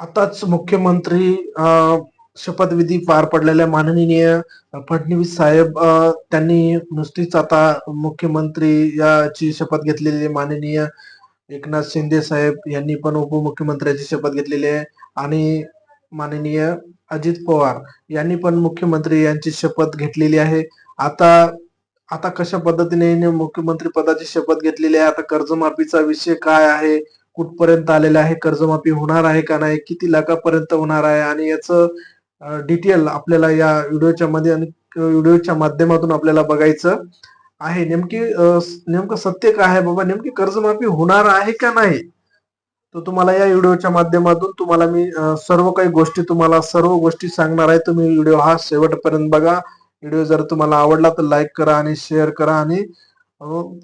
आताच मुख्यमंत्री शपथविधी पार पडलेल्या माननीय फडणवीस साहेब त्यांनी नुसतीच आता मुख्यमंत्री याची शपथ घेतलेली आहे. माननीय एकनाथ शिंदे साहेब यांनी पण उपमुख्यमंत्र्याची शपथ घेतलेली आहे आणि माननीय अजित पवार यांनी पण मुख्यमंत्री यांची शपथ घेतलेली आहे. आता आता कशा पद्धतीने मुख्यमंत्री पदाची शपथ घेतलेली आहे. आता कर्जमाफीचा विषय काय आहे? कुठपर्यंत आलेलं आहे? कर्जमाफी होणार आहे का नाही? किती लाखापर्यंत होणार आहे? आणि याचं डिटेल आपल्याला या व्हिडिओच्या मध्ये आणि व्हिडिओच्या माध्यमातून आपल्याला बघायचं आहे. नेमकी नेमकं सत्य काय आहे बाबा? नेमकी कर्जमाफी होणार आहे का नाही? तर तुम्हाला या व्हिडिओच्या माध्यमातून तुम्हाला मी सर्व काही गोष्टी तुम्हाला सर्व गोष्टी सांगणार आहे. तुम्ही व्हिडिओ हा शेवटपर्यंत बघा. व्हिडिओ जर तुम्हाला आवडला तर लाईक करा आणि शेअर करा आणि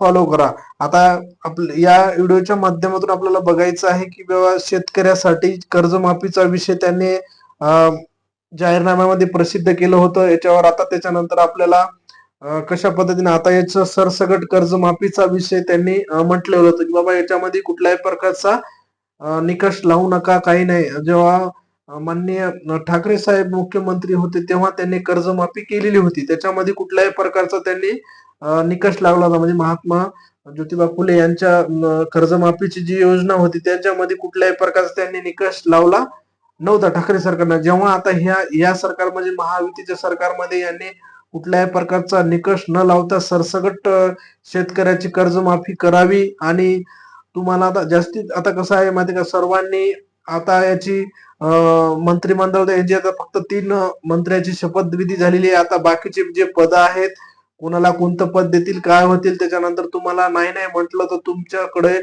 फॉलो करा. आता आपल्या या व्हिडिओच्या माध्यमातून आपल्याला बघायचं आहे की बाबा शेतकऱ्यासाठी कर्जमाफीचा विषय त्यांनी जाहीरनाम्यामध्ये प्रसिद्ध केलं होतं. याच्यावर आता त्याच्यानंतर आपल्याला कशा पद्धतीने आता याचं सरसगट कर्जमाफीचा विषय त्यांनी म्हटलेलं होतं की बाबा याच्यामध्ये कुठल्याही प्रकारचा निकष लावू नका काही नाही. जेव्हा माननीय ठाकरे साहेब मुख्यमंत्री होते तेव्हा त्यांनी कर्जमाफी केलेली होती. त्याच्यामध्ये कुठल्याही प्रकारचा त्यांनी निकष लावला होता. म्हणजे महात्मा ज्योतिबा फुले यांच्या कर्जमाफीची जी योजना होती त्याच्यामध्ये कुठल्याही प्रकारचा त्यांनी निकष लावला नव्हता ठाकरे सरकारनं. जेव्हा आता ह्या या सरकार म्हणजे महायुतीच्या सरकारमध्ये यांनी कुठल्याही प्रकारचा निकष न लावता सरसगट शेतकऱ्याची कर्जमाफी करावी आणि तुम्हाला आता जास्तीत आता कसं आहे माहिती का सर्वांनी आता याची मंत्रिमंडळ यांची आता फक्त तीन मंत्र्याची शपथविधी झालेली आहे. आता बाकीचे जे पद आहेत कोणाला कोणतं पद देतील काय होतील त्याच्यानंतर तुम्हाला नाही नाही म्हटलं तर तुमच्याकडे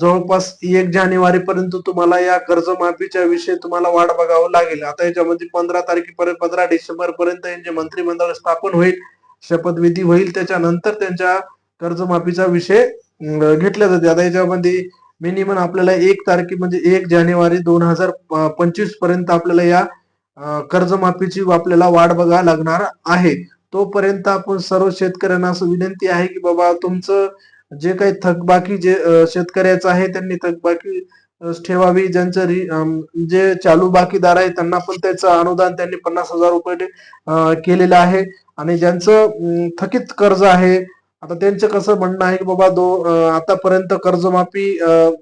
जवळपास एक जानेवारी पर्यंत तुम्हाला या कर्जमाफीच्या विषयी तुम्हाला वाट बघावं लागेल. आता याच्यामध्ये पंधरा तारखेपर्यंत पंधरा डिसेंबर पर्यंत यांचे मंत्रिमंडळ स्थापन होईल, शपथविधी होईल. त्याच्यानंतर त्यांच्या कर्जमाफीचा विषय अ, घेतला जाते. आता याच्यामध्ये मिनिमम आपल्याला एक तारखे म्हणजे एक जानेवारी दोन हजार पंचवीसपर्यंत आपल्याला या कर्जमाफीची आपल्याला वाट बघा लागणार आहे. तोपर्यंत आपण सर्व शेतकऱ्यांना असं विनंती आहे की बाबा तुमचं जे काही थकबाकी जे शेतकऱ्याचं आहे त्यांनी थकबाकी ठेवावी. ज्यांचं रि जे चालू बाकीदार आहे त्यांना पण त्याचं अनुदान त्यांनी पन्नास हजार रुपये केलेलं आहे आणि ज्यांचं थकीत कर्ज आहे आता त्यांचं कसं म्हणणं आहे की बाबा दो आतापर्यंत कर्जमाफी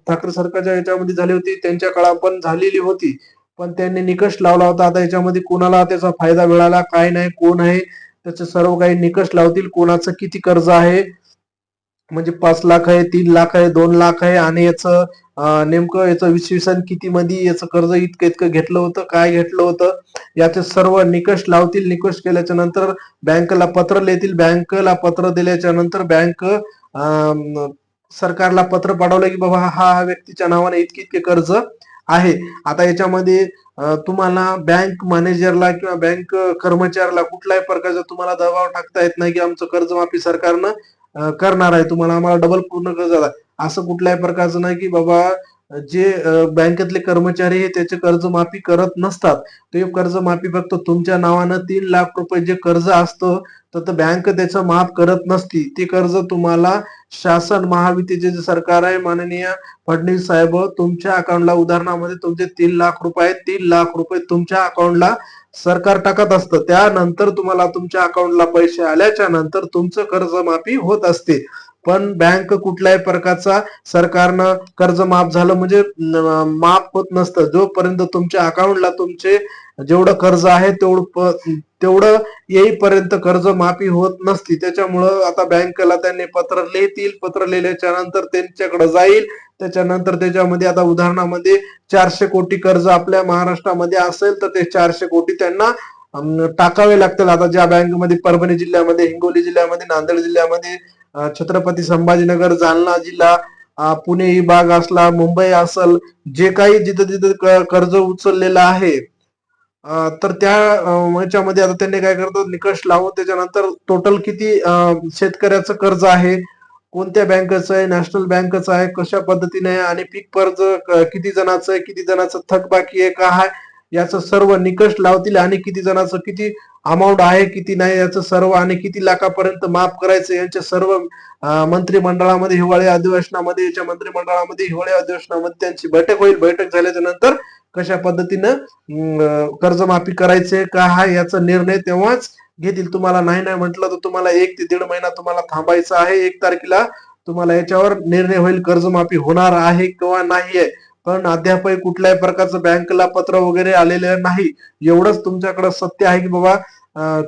ठाकरे सरकारच्या याच्यामध्ये झाली होती त्यांच्या काळात पण झालेली होती. पण त्यांनी निकष लावला होता. आता याच्यामध्ये कोणाला त्याचा फायदा मिळाला, काय नाही, कोण आहे, त्याचे सर्व काही निकष लावतील. कोणाचं किती कर्ज आहे, म्हणजे पाच लाख आहे, तीन लाख आहे, दोन लाख आहे आणि याचं नेमकं याचं विश्लेषण किती मध्ये याचं कर्ज इतकं इतकं घेतलं होतं, काय घेतलं होतं, याचे सर्व निकष लावतील. निकष केल्याच्यानंतर बँकेला पत्र लिहितील. बँकेला पत्र दिल्याच्या नंतर बँक सरकारला पत्र पाठवलं की बाबा हा हा व्यक्तीच्या नावाने इतके इतके कर्ज आहे. आता याच्यामध्ये तुम्हाला बँक मॅनेजरला किंवा बँक कर्मचाऱ्याला कुठल्याही प्रकारचा तुम्हाला दबाव टाकता येत नाही की आमचं कर्जमाफी सरकारनं करणार आहे. तुम्हाला आम्हाला डबल पूर्ण कर्ज आहे. असं कुठल्याही प्रकारचं नाही की बाबा जे बँकेतले कर्मचारी हे त्याचे कर्जमाफी करत नसतात. ते कर्जमाफी फक्त तुमच्या नावानं तीन लाख रुपये जे कर्ज असतं तर बँक त्याचं माफ करत नसती. ते कर्ज तुम्हाला शासन महायुतीचे जे सरकार आहे माननीय फडणवीस साहेब तुमच्या अकाउंटला उदाहरणामध्ये तुमचे तीन लाख रुपये तीन लाख रुपये तुमच्या अकाउंटला सरकार टाकत असतं. त्यानंतर तुम्हाला तुमच्या अकाउंटला पैसे आल्याच्यानंतर तुमचं कर्जमाफी होत असते. पण बँक कुठल्याही प्रकारचा सरकारनं कर्ज माफ झालं म्हणजे माफ होत नसतं. जोपर्यंत तुमच्या अकाउंटला तुमचे जेवढं कर्ज आहे तेवढं तेवढं येईपर्यंत कर्ज माफी होत नसती. त्याच्यामुळं आता बँकेला त्यांनी पत्र लिहितील. पत्र लिहिल्याच्या नंतर त्यांच्याकडे जाईल. त्याच्यानंतर त्याच्यामध्ये आता उदाहरणामध्ये चारशे कोटी कर्ज आपल्या महाराष्ट्रामध्ये असेल तर ते चारशे कोटी त्यांना टाकावे लागतील. आता ज्या बँकेमध्ये परभणी जिल्ह्यामध्ये, हिंगोली जिल्ह्यामध्ये, नांदेड जिल्ह्यामध्ये, छत्रपती संभाजीनगर, जालना जिल्हा, पुणे विभाग असला, मुंबई असल, जे काही जिथं जिथं कर्ज उचललेलं आहे तर त्या ह्याच्यामध्ये याच्यामध्ये आता त्यांनी काय करतात निकष लावून त्याच्यानंतर टोटल किती शेतकऱ्याचं कर्ज आहे कोणत्या बँकेचं आहे नॅशनल बँकेचं आहे कशा पद्धतीने आहे आणि पीक कर्ज किती जणांचं आहे किती जणांचं थकबाकी आहे का आहे याचं सर्व निकष लावतील आणि किती जणांचं किती अमाऊंट आहे किती नाही याचं सर्व आणि किती लाखापर्यंत माफ करायचं यांच्या सर्व मंत्रिमंडळामध्ये हिवाळी अधिवेशनामध्ये याच्या मंत्रिमंडळामध्ये हिवाळी अधिवेशनामध्ये त्यांची बैठक होईल. बैठक झाल्याच्यानंतर कशा पद्धतीनं अं, कर्जमाफी करायचे का हा याचा निर्णय तेव्हाच घेतील. तुम्हाला नाही नाही म्हटलं तर तुम्हाला एक ते दीड महिना तुम्हाला थांबायचं आहे. एक तारखेला तुम्हाला याच्यावर निर्णय होईल कर्जमाफी होणार आहे किंवा नाही आहे पण अद्यापही कुठल्याही प्रकारचं बँकेला पत्र वगैरे आलेलं नाही. एवढंच तुमच्याकडे सत्य आहे की बाबा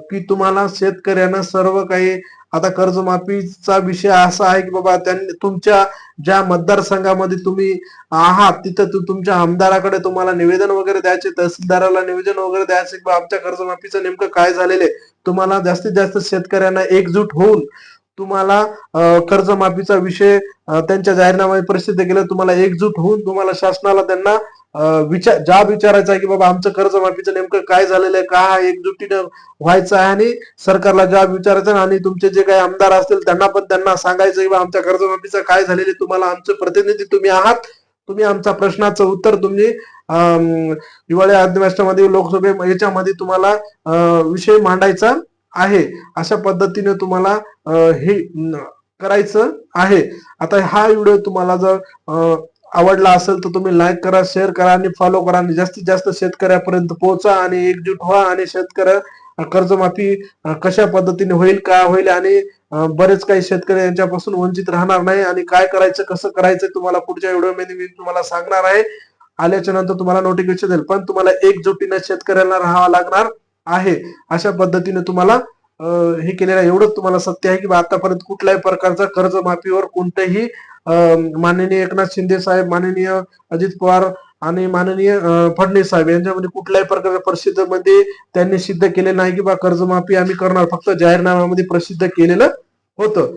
की तुम्हाला शेतकऱ्यांना सर्व काही आता कर्जमाफीचा विषय असा आहे की बाबा त्यांनी तुमच्या ज्या मतदारसंघामध्ये तुम्ही आहात तिथं तु- तुमच्या आमदाराकडे तुम्हाला निवेदन वगैरे द्यायचे तहसीलदाराला निवेदन वगैरे द्यायचे की बाबा आमच्या कर्जमाफीचं नेमकं काय झालेलं आहे? तुम्हाला जास्तीत जास्त शेतकऱ्यांना एकजूट होऊन तुम्हाला कर्जमाफीचा विषय त्यांच्या जाहीरनाम्यात प्रसिद्ध केलं तुम्हाला एकजूट होऊन तुम्हाला शासनाला त्यांना विचार ज्या विचारायचा आहे की बाबा आमचं कर्जमाफीचं नेमकं काय झालेलं आहे का एकजुटीनं व्हायचं आहे आणि सरकारला ज्या विचारायचा आणि तुमचे जे काही आमदार असतील त्यांना पण त्यांना सांगायचं की बा आमच्या कर्जमाफीचं काय झालेलं आहे तुम्हाला आमचे प्रतिनिधी तुम्ही आहात तुम्ही आमच्या प्रश्नाचं उत्तर तुम्ही अं, हिवाळी अधिवेशनामध्ये लोकसभे याच्यामध्ये तुम्हाला अं, विषय मांडायचा. आहे. अशा पद्धतीने तुम्हाला हे करायचं आहे. आता हा व्हिडिओ तुम्हाला जर आवडला असेल तर तुम्ही लाईक करा शेअर करा आणि फॉलो करा आणि जास्तीत जास्त शेतकऱ्यापर्यंत पोहोचा आणि एकजूट व्हा आणि शेतकऱ्या कर्जमाफी कशा पद्धतीने होईल काय होईल आणि बरेच काही शेतकरी यांच्यापासून वंचित राहणार नाही आणि काय करायचं कसं करायचं तुम्हाला पुढच्या व्हिडिओमध्ये मी तुम्हाला सांगणार आहे. आल्याच्यानंतर तुम्हाला नोटिफिकेशन देईल पण तुम्हाला एकजुटीने शेतकऱ्यांना राहावं लागणार. आहे अशा पद्धतीने तुम्हाला हे केलेलं आहे. एवढंच तुम्हाला सत्य आहे की बा आतापर्यंत कुठल्याही प्रकारचा कर्जमाफीवर कोणतेही माननीय एकनाथ शिंदे साहेब माननीय अजित पवार आणि माननीय फडणवीस साहेब यांच्यामध्ये कुठल्याही प्रकारच्या परिस्थितीमध्ये त्यांनी सिद्ध केले नाही की बा कर्जमाफी आम्ही करणार. फक्त जाहीरनाम्यामध्ये प्रसिद्ध केलेलं होतं.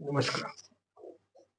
नमस्कार.